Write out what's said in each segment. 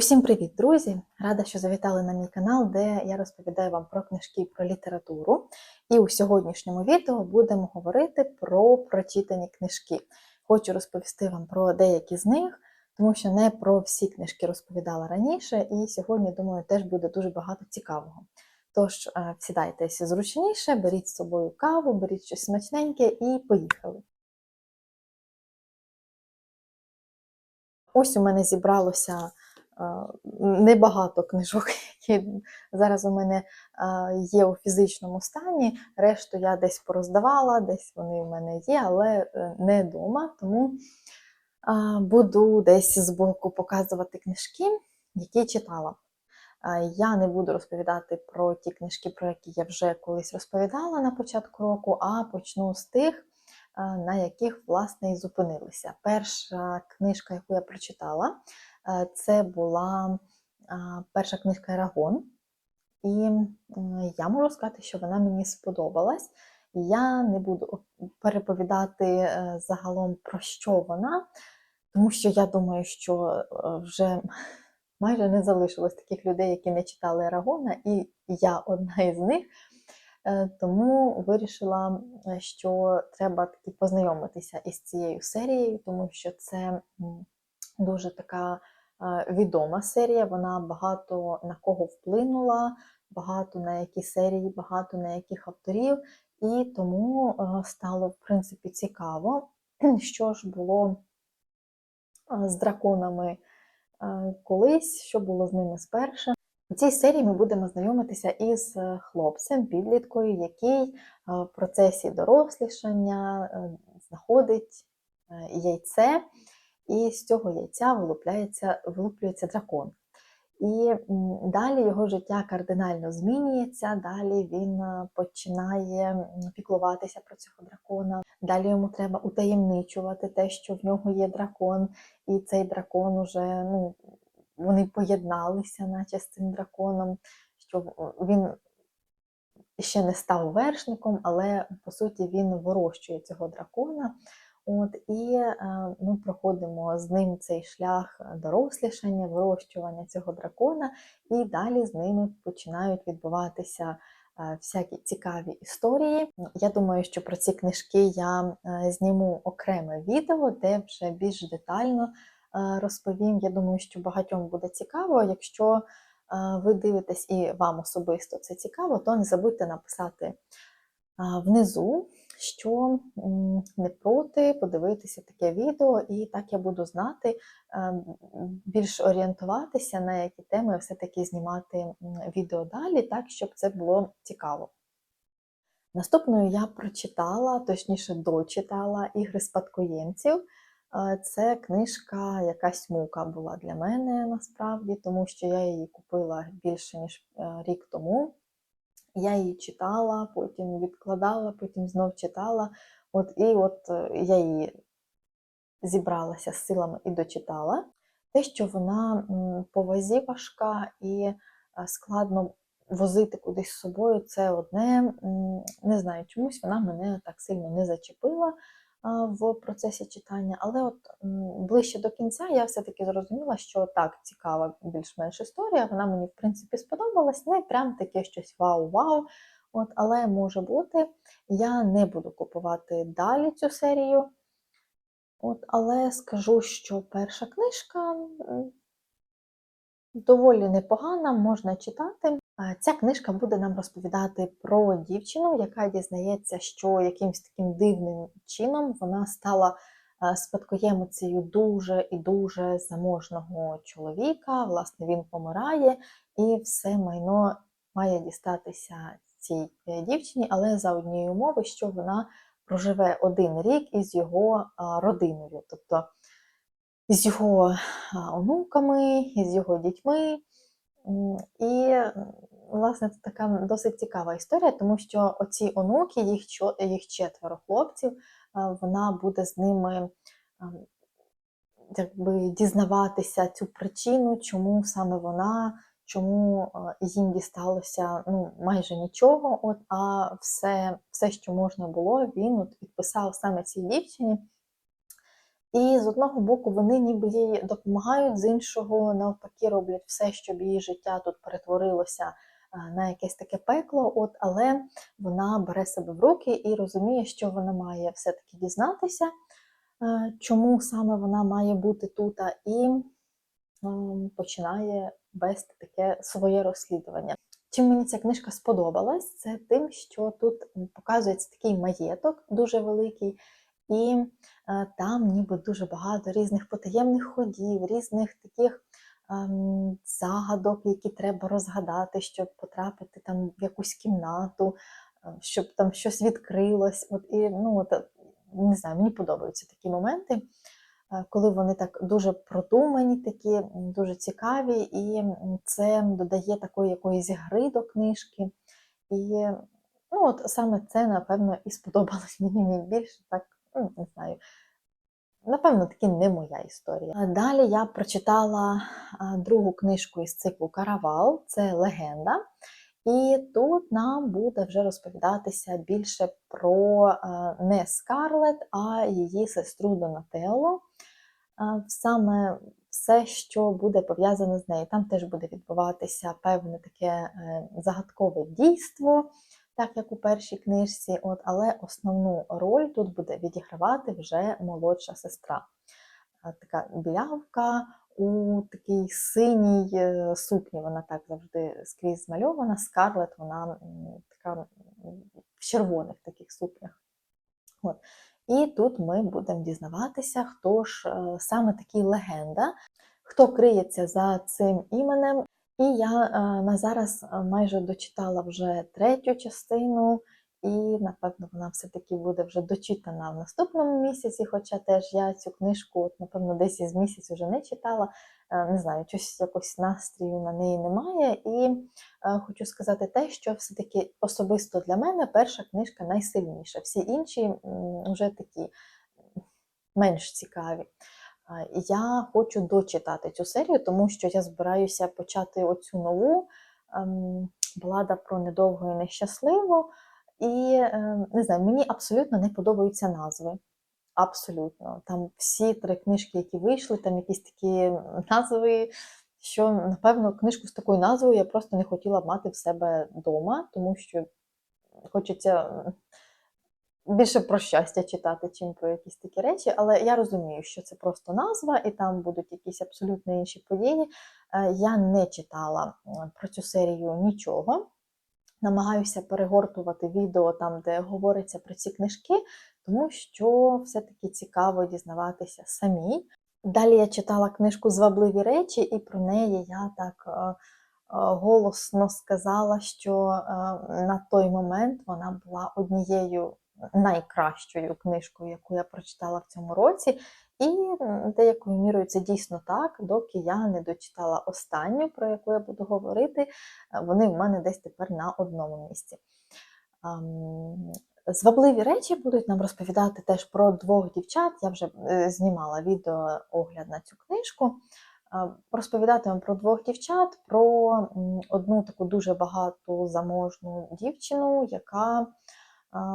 Усім привіт, друзі! Рада, що завітали на мій канал, де я розповідаю вам про книжки про літературу. І у сьогоднішньому відео будемо говорити про прочитані книжки. Хочу розповісти вам про деякі з них, тому що не про всі книжки розповідала раніше, і сьогодні, думаю, теж буде дуже багато цікавого. Тож, е, сідайтеся зручніше, беріть з собою каву, беріть щось смачненьке і поїхали. Ось у мене зібралося небагато книжок, які зараз у мене є у фізичному стані. Решту я десь пороздавала, десь вони в мене є, але е, не вдома. Тому буду десь збоку показувати книжки, які читала. Я не буду розповідати про ті книжки, про які я вже колись розповідала на початку року, а почну з тих, на яких власне і зупинилися. Перша книжка, яку я прочитала, це була е, перша книжка Ерагон. І я можу сказати, що вона мені сподобалась. Я не буду переповідати е, загалом про що вона, тому що я думаю, що е, вже майже не залишилось таких людей, які не читали Ерагона, і я одна із них. Е, Тому вирішила, е, що треба таки познайомитися із цією серією, тому що це дуже така е, відома серія. Вона багато на кого вплинула, багато на які серії, багато на яких авторів. І тому е, стало, в принципі, цікаво, що ж було е, з драконами е, колись, що було з ними спершу. У цій серії ми будемо знайомитися із е, хлопцем, підліткою, який е, в процесі дорослішання е, знаходить е, яйце, і з цього яйця вилупляється, вилуплюється дракон. І далі його життя кардинально змінюється. Далі він е, починає піклуватися про цього дракона. Далі йому треба утаємничувати те, що в нього є дракон, і цей дракон уже ну, вони поєдналися, наче з цим драконом, що він ще не став вершником, але по суті він вирощує цього дракона. От, і е, ми проходимо з ним цей шлях дорослішання, вирощування цього дракона, і далі з ними починають відбуватися е, всякі цікаві історії. Я думаю, що про ці книжки я е, зніму окреме відео, де вже більш детально е, розповім. Я думаю, що багатьом буде цікаво. Якщо е, ви дивитесь і вам особисто це цікаво, то не забудьте написати внизу, що не проти подивитися таке відео, і так я буду знати, е, більш орієнтуватися, на які теми все-таки знімати відео далі, так, щоб це було цікаво. Наступною я прочитала, точніше дочитала ігри спадкоємців. Е, Це книжка, якась мука була для мене насправді, тому що я її купила більше ніж е, рік тому. Я її читала, потім відкладала, потім знов читала. От і от е, я її зібралася з силами і дочитала. Те, що вона по вазі важка і е, складно возити кудись з собою, це одне. Не знаю, чомусь вона мене так сильно не зачепила в процесі читання, але от ближче до кінця я все-таки зрозуміла, що так, цікава більш-менш історія, вона мені, в принципі, сподобалась, не прям таке щось вау-вау. От, але може бути, я не буду купувати далі цю серію. От, але скажу, що перша книжка доволі непогана, можна читати. Ця книжка буде нам розповідати про дівчину, яка дізнається, що якимось таким дивним чином вона стала спадкоємицею дуже і дуже заможного чоловіка. Власне, він помирає, і все майно має дістатися цій е, дівчині, але за однієї умови, що вона проживе один рік із його родиною, тобто з його онуками, із його дітьми. І, власне, це така досить цікава історія, тому що оці онуки, їх, їх четверо хлопців, вона буде з ними якби дізнаватися цю причину, чому саме вона, чому їм дісталося ну, майже нічого, от, а все, все, що можна було, він от відписав саме цій дівчині. І з одного боку вони ніби їй допомагають, з іншого навпаки роблять все, щоб її життя тут перетворилося на якесь таке пекло. От, але вона бере себе в руки і розуміє, що вона має все-таки дізнатися, е, чому саме вона має бути тут, і починає вести таке своє розслідування. Чим мені ця книжка сподобалась, це тим, що тут показується такий маєток дуже великий, і е, там ніби дуже багато різних потаємних ходів, різних таких ем, загадок, які треба розгадати, щоб потрапити там в якусь кімнату, е, щоб там щось відкрилось. От, і, ну, от, не знаю, мені подобаються такі моменти, е, коли вони так дуже продумані, такі дуже цікаві, і це додає такої якоїсь гри до книжки. І ну, от саме це, напевно, і сподобалось мені найбільше, так, ну, не знаю. Напевно, таки не моя історія. Далі я прочитала другу книжку із циклу Каравал, це легенда. І тут нам буде вже розповідатися більше про не Скарлет, а її сестру Донателло. Саме все, що буде пов'язане з нею. Там теж буде відбуватися певне таке е, загадкове дійство, так як у першій книжці, от, але основну роль тут буде відігравати вже молодша сестра. Така білявка у такій синій е, сукні, вона так завжди скрізь змальована. Скарлет, вона така в червоних таких сукнях. От. І тут ми будемо дізнаватися, хто ж е, саме такий легенда, хто криється за цим іменем. І я е, на зараз е, майже дочитала вже третю частину, і напевно вона все-таки буде вже дочитана в наступному місяці. Хоча теж я цю книжку, напевно, десь із місяць вже не читала. Е, Не знаю, щось якось настрію на неї немає. І хочу сказати те, що все-таки особисто для мене перша книжка найсильніша. Всі інші вже такі менш цікаві. Я хочу дочитати цю серію, тому що я збираюся почати оцю нову ем, балада про недовго і нещасливо. І ем, не знаю, мені абсолютно не подобаються назви. Абсолютно. Там всі три книжки, які вийшли, там якісь такі назви, що, напевно, книжку з такою назвою я просто не хотіла мати в себе вдома, тому що хочеться більше про щастя читати, чим про якісь такі речі. Але я розумію, що це просто назва, і там будуть якісь абсолютно інші події. Е, Я не читала про цю серію нічого. Намагаюся перегортувати відео там, де говориться про ці книжки, тому що все-таки цікаво дізнаватися самі. Далі я читала книжку Звабливі речі, і про неї я так е, е, голосно сказала, що на той момент вона була однією найкращою книжкою, яку я прочитала в цьому році. І деякою мірою це дійсно так, доки я не дочитала останню, про яку я буду говорити. Е, Вони в мене десь тепер на одному місці. Звабливі речі будуть нам розповідати теж про двох дівчат. Я вже е, знімала відео огляд на цю книжку. А, Розповідатимемо про двох дівчат, про одну таку дуже багату заможну дівчину, яка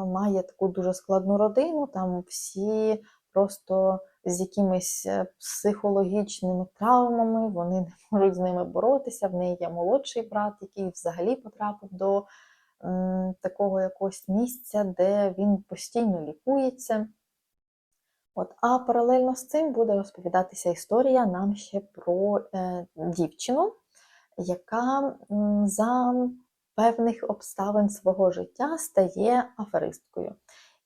має таку дуже складну родину. Там всі просто з якимись е, психологічними травмами, вони не можуть з ними боротися. В неї є молодший брат, який взагалі потрапив до такого якогось місця, де він постійно лікується. От, а паралельно з цим буде розповідатися історія нам ще про е, дівчину, яка за певних обставин свого життя стає аферисткою.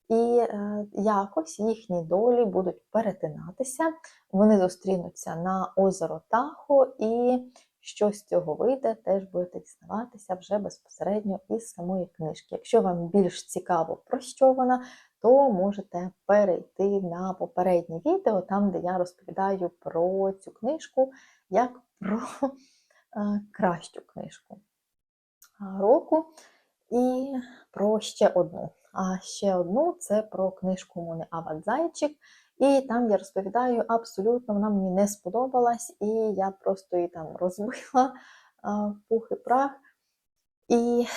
І е, якось їхні долі будуть перетинатися, вони зустрінуться на озеро Тахо, і що з цього вийде, теж будете дізнаватися вже безпосередньо із самої книжки. Якщо вам більш цікаво, про що вона, то можете перейти на попереднє відео, там, де я розповідаю про цю книжку, як про е, кращу книжку року, і про ще одну. А ще одну це про книжку Мони Ават Зайчик. І там я розповідаю абсолютно, вона мені не сподобалась, і я просто її там розбила пух і прах. І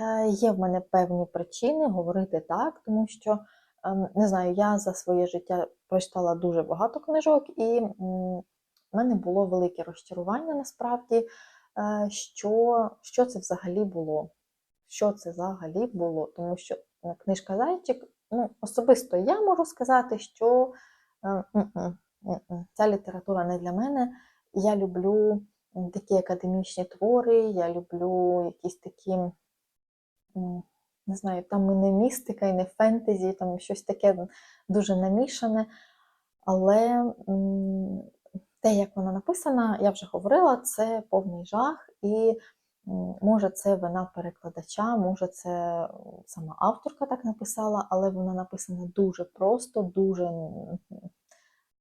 е, є в мене певні причини говорити так, тому що ем, не знаю, я за своє життя прочитала дуже багато книжок, і в мене було велике розчарування насправді, що, що це взагалі було. Що це взагалі було? Тому що е, книжка Зайчик, ну, особисто я можу сказати, що е, ця література не для мене. Я люблю такі академічні твори, я люблю якісь такі, не знаю, там і не містика, і не фентезі, там щось таке дуже намішане. Але те, як вона написана, я вже говорила, це повний жах, і може це вина перекладача, може це сама авторка так написала, але вона написана дуже просто, дуже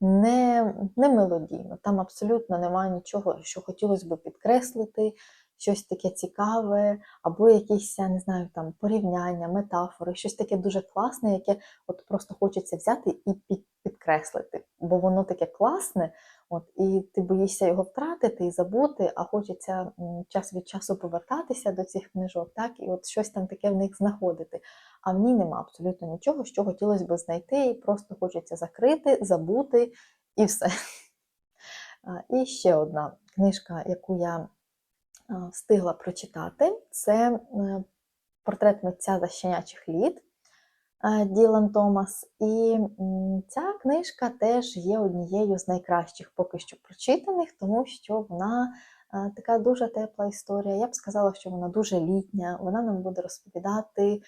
не, не мелодійно. Там абсолютно немає нічого, що хотілося б підкреслити, щось таке цікаве, або якісь, я не знаю, там порівняння, метафори, щось таке дуже класне, яке от просто хочеться взяти і під, підкреслити, бо воно таке класне, от, і ти боїшся його втратити і забути, а хочеться час від часу повертатися до цих книжок, так, і от щось там таке в них знаходити. А в ній нема абсолютно нічого, що хотілося б знайти, і просто хочеться закрити, забути і все. І ще одна книжка, яку я встигла прочитати, це е, портрет митця за щенячих літ е, Ділан Томас. І ця книжка теж є однією з найкращих поки що прочитаних, тому що вона е, така дуже тепла історія. Я б сказала, що вона дуже літня. Вона нам буде розповідати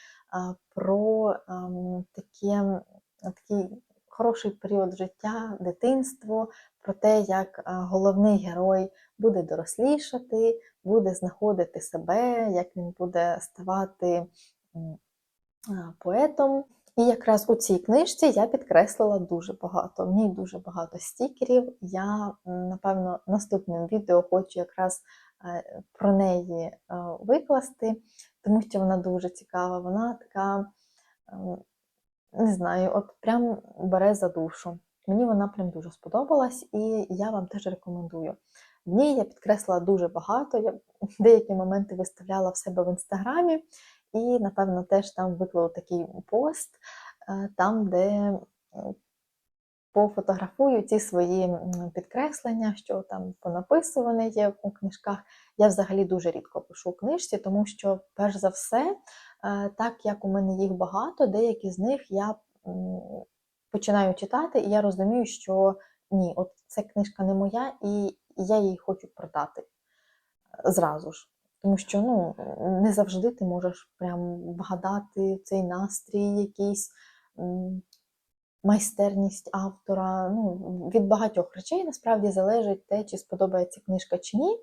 про ем, таке, такий хороший період життя, дитинство, про те, як головний герой буде дорослішати, буде знаходити себе, як він буде ставати поетом. І якраз у цій книжці я підкреслила дуже багато. В ній дуже багато стікерів. Я, напевно, наступним відео хочу якраз е, про неї е, викласти, тому що вона дуже цікава. Вона така, ем, не знаю, от прям бере за душу. Мені вона прям дуже сподобалась, і я вам теж рекомендую. В ній я підкреслила дуже багато. Я деякі моменти виставляла в себе в інстаграмі, і, напевно, теж там виклала такий пост, е, там, де пофотографую ті свої підкреслення, що там понаписуване є у книжках. Я взагалі дуже рідко пишу книжці, тому що, перш за все, е, так як у мене їх багато, деякі з них я починаю читати, і я розумію, що ні, от ця книжка не моя, і я її хочу продати зразу ж. Тому що ну, не завжди ти можеш прям вгадати цей настрій, якийсь майстерність автора. Ну, від багатьох речей насправді залежить те, чи сподобається книжка чи ні,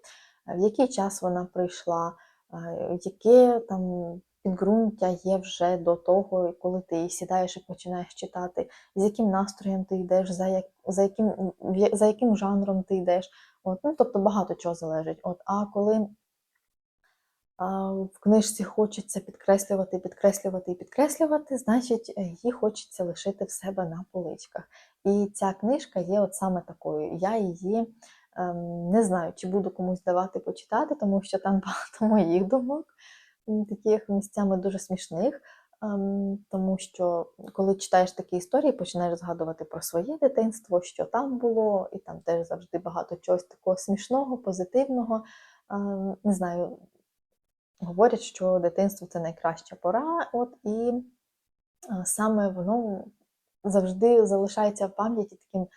в який час вона прийшла, е, яке там підґрунтя є вже до того, коли ти сідаєш і починаєш читати, з яким настроєм ти йдеш, за, як, за, яким, за яким жанром ти йдеш. От, ну, тобто багато чого залежить. От, а коли а, в книжці хочеться підкреслювати, підкреслювати і підкреслювати, значить, е, її хочеться лишити в себе на поличках. І ця книжка є от саме такою. Я її ем, не знаю, чи буду комусь давати почитати, тому що там багато моїх думок, таких місцями дуже смішних. ем, Тому що коли читаєш такі історії, починаєш згадувати про своє дитинство, що там було, і там теж завжди багато чогось такого смішного, позитивного. Ем, Не знаю, говорять, що дитинство це найкраща пора, от і е, саме воно завжди залишається в пам'яті таким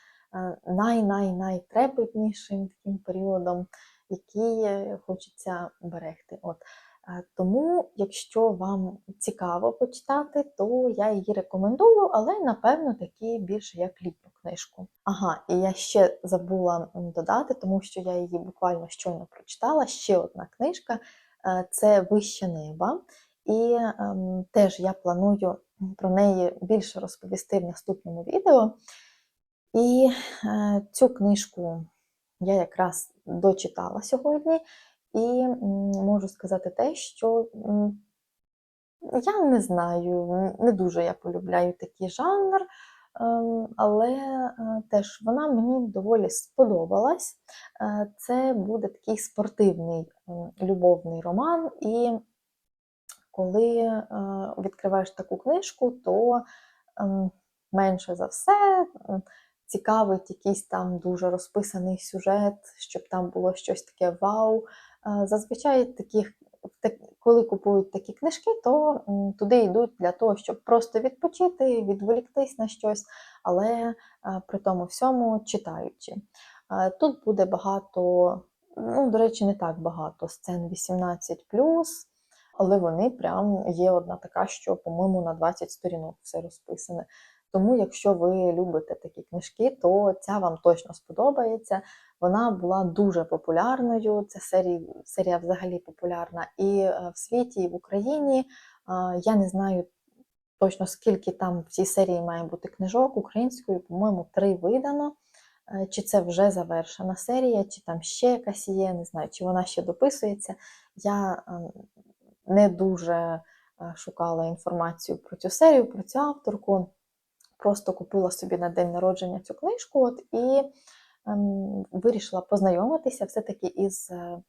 най-най-найтрепетнішим таким періодом, який е, хочеться берегти. От. Е, Тому, якщо вам цікаво почитати, то я її рекомендую, але напевно таки більше як літню книжку. Ага, і я ще забула додати, тому що я її буквально щойно прочитала. Ще одна книжка е, це Вище неба. І ем, теж я планую про неї більше розповісти в наступному відео. І е, цю книжку я якраз дочитала сьогодні, і можу сказати те, що я не знаю, не дуже я полюбляю такий жанр, ем, але е, теж вона мені доволі сподобалась. Е, Це буде такий спортивний любовний роман, і коли е, відкриваєш таку книжку, то ем, менше за все цікавить якийсь там дуже розписаний сюжет, щоб там було щось таке вау. Зазвичай таких, коли купують такі книжки, то туди йдуть для того, щоб просто відпочити, відволіктись на щось, але при тому всьому читаючи. Тут буде багато, ну, до речі, не так багато сцен 18 але вони прям є одна така, що, по-моєму, на 20 сторінок все розписане. Тому, якщо ви любите такі книжки, то ця вам точно сподобається. Вона була дуже популярною. Ця серія, серія взагалі популярна і е, в світі, і в Україні. Я не знаю точно скільки там в цій серії має бути книжок українською, по-моєму, три видано. Е, Чи це вже завершена серія, чи там ще якась є, не знаю, чи вона ще дописується. Я ем, не дуже е, шукала інформацію про цю серію, про цю авторку. Просто купила собі на день народження цю книжку от, і ем, вирішила познайомитися все-таки із е,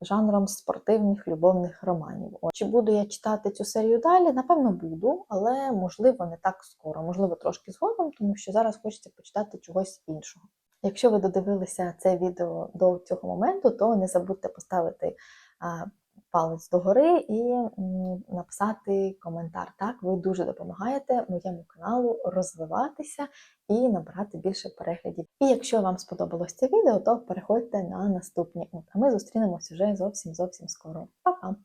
жанром спортивних любовних романів. От. Чи буду я читати цю серію далі? Напевно, буду, але можливо не так скоро, можливо, трошки згодом, тому що зараз хочеться почитати чогось іншого. Якщо ви додивилися це відео до цього моменту, то не забудьте поставити палець догори і написати коментар. Так, ви дуже допомагаєте моєму каналу розвиватися і набирати більше переглядів. І якщо вам сподобалось це відео, то переходьте на наступні. А ми зустрінемось вже зовсім зовсім скоро. Па-па!